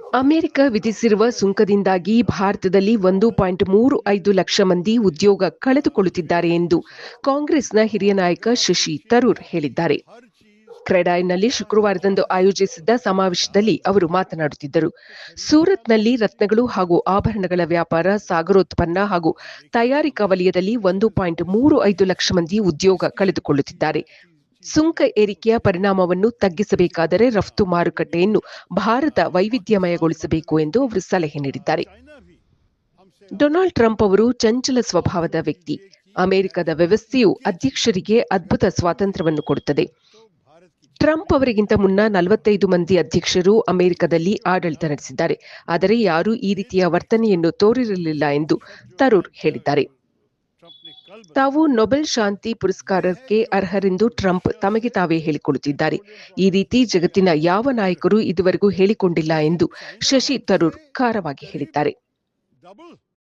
America ವಿಧಿಸಿರುವ ಸುಂಕದಿಂದಾಗಿ ಭಾರತದಲ್ಲಿ ಒಂದು ಪಾಯಿಂಟ್ ಮೂರು ಐದು ಲಕ್ಷ ಮಂದಿ ಉದ್ಯೋಗ ಕಳೆದುಕೊಳ್ಳುತ್ತಿದ್ದಾರೆ ಎಂದು ಕಾಂಗ್ರೆಸ್ನ ಹಿರಿಯ ನಾಯಕ ಶಶಿ ತರೂರ್ ಹೇಳಿದ್ದಾರೆ. ಕ್ರೆಡಾಯ್ನಲ್ಲಿ ಶುಕ್ರವಾರದಂದು ಆಯೋಜಿಸಿದ್ದ ಸಮಾವೇಶದಲ್ಲಿ ಅವರು ಮಾತನಾಡುತ್ತಿದ್ದರು. ಸೂರತ್ನಲ್ಲಿ ರತ್ನಗಳು ಹಾಗೂ ಆಭರಣಗಳ ವ್ಯಾಪಾರ, ಸಾಗರೋತ್ಪನ್ನ ಹಾಗೂ ತಯಾರಿಕಾ ವಲಯದಲ್ಲಿ ಒಂದು ಪಾಯಿಂಟ್ ಮೂರು ಐದು ಲಕ್ಷ ಮಂದಿ ಉದ್ಯೋಗ ಕಳೆದುಕೊಳ್ಳುತ್ತಿದ್ದಾರೆ. ಸುಂಕ ಏರಿಕೆಯ ಪರಿಣಾಮವನ್ನು ತಗ್ಗಿಸಬೇಕಾದರೆ ರಫ್ತು ಮಾರುಕಟ್ಟೆಯನ್ನು ಭಾರತ ವೈವಿಧ್ಯಮಯಗೊಳಿಸಬೇಕು ಎಂದು ಅವರು ಸಲಹೆ ನೀಡಿದ್ದಾರೆ. ಡೊನಾಲ್ಡ್ ಟ್ರಂಪ್ ಅವರು ಚಂಚಲ ಸ್ವಭಾವದ ವ್ಯಕ್ತಿ. ಅಮೆರಿಕದ ವ್ಯವಸ್ಥೆಯು ಅಧ್ಯಕ್ಷರಿಗೆ ಅದ್ಭುತ ಸ್ವಾತಂತ್ರ್ಯವನ್ನು ಕೊಡುತ್ತದೆ. ಟ್ರಂಪ್ ಅವರಿಗಿಂತ ಮುನ್ನ ನಲವತ್ತೈದು ಮಂದಿ ಅಧ್ಯಕ್ಷರು ಅಮೆರಿಕದಲ್ಲಿ ಆಡಳಿತ ನಡೆಸಿದ್ದಾರೆ. ಆದರೆ ಯಾರೂ ಈ ರೀತಿಯ ವರ್ತನೆಯನ್ನು ತೋರಿರಲಿಲ್ಲ ಎಂದು ತರೂರ್ ಹೇಳಿದ್ದಾರೆ. ತಾವು ನೊಬೆಲ್ ಶಾಂತಿ ಪುರಸ್ಕಾರಕ್ಕೆ ಅರ್ಹರೆಂದು ಟ್ರಂಪ್ ತಮಗೆ ತಾವೇ ಹೇಳಿಕೊಳ್ಳುತ್ತಿದ್ದಾರೆ ಈ ರೀತಿ ಜಗತ್ತಿನ ಯಾವ ನಾಯಕರು ಇದುವರೆಗೂ ಹೇಳಿಕೊಂಡಿಲ್ಲ ಎಂದು ಶಶಿ ತರೂರ್ ಖಾರವಾಗಿ ಹೇಳಿದ್ದಾರೆ.